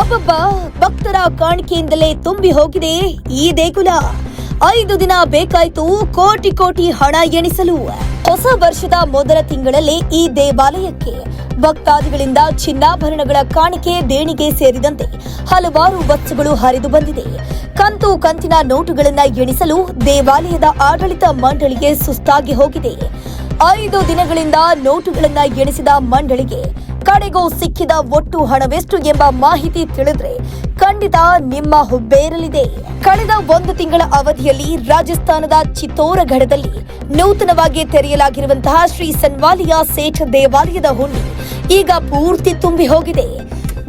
ಅಬ್ಬಬ್ಬ, ಭಕ್ತರ ಕಾಣಿಕೆಯಿಂದಲೇ ತುಂಬಿ ಹೋಗಿದೆ ಈ ದೇಗುಲ. ಐದು ದಿನ ಬೇಕಾಯ್ತು ಕೋಟಿ ಕೋಟಿ ಹಣ ಎಣಿಸಲು. ಹೊಸ ವರ್ಷದ ಮೊದಲ ತಿಂಗಳಲ್ಲಿ ಈ ದೇವಾಲಯಕ್ಕೆ. ಭಕ್ತಾದಿಗಳಿಂದ ಚಿನ್ನಾಭರಣಗಳ ಕಾಣಿಕೆ ದೇಣಿಗೆ ಸೇರಿದಂತೆ ಹಲವಾರು ವಸ್ತುಗಳು ಹರಿದು ಬಂದಿದೆ. ಕಂತು ಕಂತಿನ ನೋಟುಗಳನ್ನ ಎಣಿಸಲು ದೇವಾಲಯದ ಆಡಳಿತ ಮಂಡಳಿಗೆ ಸುಸ್ತಾಗಿ ಹೋಗಿದೆ. ಐದು ದಿನಗಳಿಂದ ನೋಟುಗಳನ್ನ ಎಣಿಸಿದ ಮಂಡಳಿಗೆ ಕಡೆಗೂ ಸಿಕ್ಕಿದ ಒಟ್ಟು ಹಣವೆಷ್ಟು ಎಂಬ ಮಾಹಿತಿ ತಿಳಿದ್ರೆ ಖಂಡಿತ ನಿಮ್ಮ ಹುಬ್ಬೇರಲಿದೆ ಕಳೆದ ಒಂದು ತಿಂಗಳ ಅವಧಿಯಲ್ಲಿ ರಾಜಸ್ಥಾನದ ಚಿತ್ತೋರಗಢದಲ್ಲಿ ನೂತನವಾಗಿ ತೆರೆಯಲಾಗಿರುವಂತಹ ಶ್ರೀ ಸನ್ವಾಲಿಯ ಸೇಠ ದೇವಾಲಯದ ಹುಂಡಿ ಈಗ ಪೂರ್ತಿ ತುಂಬಿ ಹೋಗಿದೆ.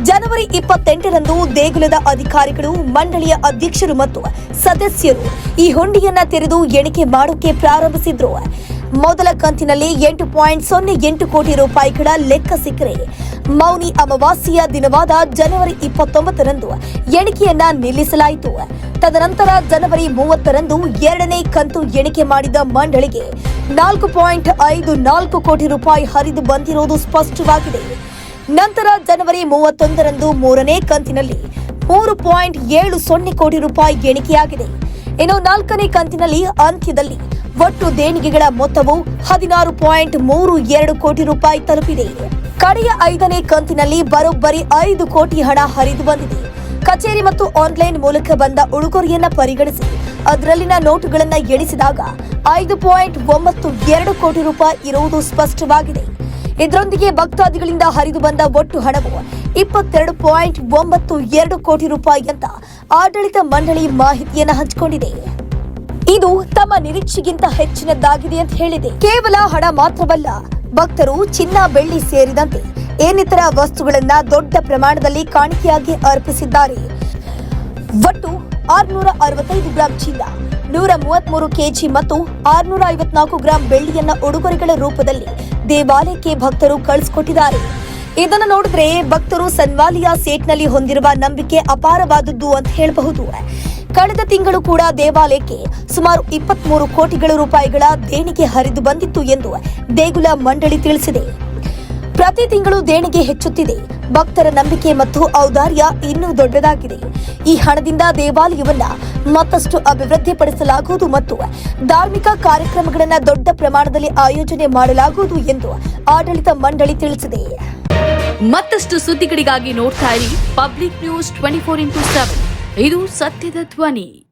ಜನವರಿ ಇಪ್ಪತ್ತೆಂಟರಂದು ದೇಗುಲದ ಅಧಿಕಾರಿಗಳು, ಮಂಡಳಿಯ ಅಧ್ಯಕ್ಷರು ಮತ್ತು ಸದಸ್ಯರು ಈ ಹುಂಡಿಯನ್ನ ತೆರೆದು ಎಣಿಕೆ ಮಾಡೋಕೆ ಪ್ರಾರಂಭಿಸಿದ್ರು. ಮೊದಲ ಕಂತಿನಲ್ಲಿ ಎಂಟು ಪಾಯಿಂಟ್ ಸೊನ್ನೆ ಎಂಟು ಕೋಟಿ ರೂಪಾಯಿಗಳ ಲೆಕ್ಕ ಸಿಕ್ಕರೆ. ಮೌನಿ ಅಮಾವಾಸ್ಯೆಯ ದಿನವಾದ ಜನವರಿ ಇಪ್ಪತ್ತೊಂಬತ್ತರಂದು ಎಣಿಕೆಯನ್ನ ನಿಲ್ಲಿಸಲಾಯಿತು. ತದನಂತರ ಜನವರಿ ಮೂವತ್ತರಂದು ಎರಡನೇ ಕಂತು ಎಣಿಕೆ ಮಾಡಿದ ಮಂಡಳಿಗೆ ನಾಲ್ಕು ಪಾಯಿಂಟ್ ಐದು ನಾಲ್ಕು ಕೋಟಿ ರೂಪಾಯಿ ಹರಿದು ಬಂದಿರುವುದು ಸ್ಪಷ್ಟವಾಗಿದೆ. ನಂತರ ಜನವರಿ ಮೂವತ್ತೊಂದರಂದು ಮೂರನೇ ಕಂತಿನಲ್ಲಿ ಮೂರು ಪಾಯಿಂಟ್ ಏಳು ಸೊನ್ನೆ ಕೋಟಿ ರೂಪಾಯಿ ಎಣಿಕೆಯಾಗಿದೆ. ಇನ್ನು ನಾಲ್ಕನೇ ಕಂತಿನಲ್ಲಿ ಅಂತ್ಯದಲ್ಲಿ ಒಟ್ಟು ದೇಣಿಗೆಗಳ ಮೊತ್ತವು ಹದಿನಾರು ಪಾಯಿಂಟ್ ಮೂರು ಎರಡು ಕೋಟಿ ರೂಪಾಯಿ ತಲುಪಿದೆ. ಕಡೆಯ ಐದನೇ ಕಂತಿನಲ್ಲಿ ಬರೋಬ್ಬರಿ ಐದು ಕೋಟಿ ಹಣ ಹರಿದು ಬಂದಿದೆ. ಕಚೇರಿ ಮತ್ತು ಆನ್ಲೈನ್ ಮೂಲಕ ಬಂದ ಉಡುಗೊರೆಯನ್ನ ಪರಿಗಣಿಸಿ ಅದರಲ್ಲಿನ ನೋಟುಗಳನ್ನು ಎಣಿಸಿದಾಗ ಐದು ಪಾಯಿಂಟ್ ಒಂಬತ್ತು ಎರಡು ಕೋಟಿ ರೂಪಾಯಿ ಇರುವುದು ಸ್ಪಷ್ಟವಾಗಿದೆ. ಇದರೊಂದಿಗೆ ಭಕ್ತಾದಿಗಳಿಂದ ಹರಿದು ಬಂದ ಒಟ್ಟು ಹಣವು ಇಪ್ಪತ್ತೆರಡು ಪಾಯಿಂಟ್ ಒಂಬತ್ತು ಎರಡು ಕೋಟಿ ರೂಪಾಯಿ ಅಂತ ಆಡಳಿತ ಮಂಡಳಿ ಮಾಹಿತಿಯನ್ನು ಹಂಚಿಕೊಂಡಿದೆ. ಇದು ತಮ್ಮ ನಿರೀಕ್ಷೆಗಿಂತ ಹೆಚ್ಚಿನದ್ದಾಗಿದೆ ಅಂತ ಹೇಳಿದೆ. ಕೇವಲ ಹಣ ಮಾತ್ರವಲ್ಲ, ಭಕ್ತರು ಚಿನ್ನ, ಬೆಳ್ಳಿ ಸೇರಿದಂತೆ ಏನಿತರ ವಸ್ತುಗಳನ್ನ ದೊಡ್ಡ ಪ್ರಮಾಣದಲ್ಲಿ ಕಾಣಿಕೆಯಾಗಿ ಅರ್ಪಿಸಿದ್ದಾರೆ. ಒಟ್ಟು ಆರ್ನೂರ ಅರವತ್ತೈದು ಗ್ರಾಂ ಚಿನ್ನ ನೂರ ಮೂವತ್ಮೂರು ಕೆಜಿ ಮತ್ತು ಆರ್ನೂರ ಐವತ್ನಾಲ್ಕು ಗ್ರಾಂ ಬೆಳ್ಳಿಯನ್ನ ಉಡುಗೊರೆಗಳ ರೂಪದಲ್ಲಿ ದೇವಾಲಯಕ್ಕೆ ಭಕ್ತರು ಕಳಿಸಿಕೊಟ್ಟಿದ್ದಾರೆ. ಇದನ್ನು ನೋಡಿದ್ರೆ ಭಕ್ತರು ಸನ್ವಾಲಿಯಾ ಸೇಟ್ನಲ್ಲಿ ಹೊಂದಿರುವ ನಂಬಿಕೆ ಅಪಾರವಾದದ್ದು ಅಂತ ಹೇಳಬಹುದು. ಕಳೆದ ತಿಂಗಳು ಕೂಡ ದೇವಾಲಯಕ್ಕೆ ಸುಮಾರು ಇಪ್ಪತ್ಮೂರು ಕೋಟಿಗಳ ರೂಪಾಯಿಗಳ ದೇಣಿಗೆ ಹರಿದು ಬಂದಿತ್ತು ಎಂದು ದೇಗುಲ ಮಂಡಳಿ ತಿಳಿಸಿದೆ. ಪ್ರತಿ ತಿಂಗಳು ದೇಣಿಗೆ ಹೆಚ್ಚುತ್ತಿದೆ. ಭಕ್ತರ ನಂಬಿಕೆ ಮತ್ತು ಔದಾರ್ಯ ಇನ್ನೂ ದೊಡ್ಡದಾಗಿದೆ. ಈ ಹಣದಿಂದ ದೇವಾಲಯವನ್ನ ಮತ್ತಷ್ಟು ಅಭಿವೃದ್ಧಿಪಡಿಸಲಾಗುವುದು ಮತ್ತು ಧಾರ್ಮಿಕ ಕಾರ್ಯಕ್ರಮಗಳನ್ನು ದೊಡ್ಡ ಪ್ರಮಾಣದಲ್ಲಿ ಆಯೋಜನೆ ಮಾಡಲಾಗುವುದು ಎಂದು ಆಡಳಿತ ಮಂಡಳಿ ತಿಳಿಸಿದೆ. ಮತ್ತಷ್ಟು ಸುದ್ದಿಗಳಿಗಾಗಿ ನೋಡ್ತಾ ಇರಿ public news twenty four into seven. ಇದು ಸತ್ಯದ ಧ್ವನಿ.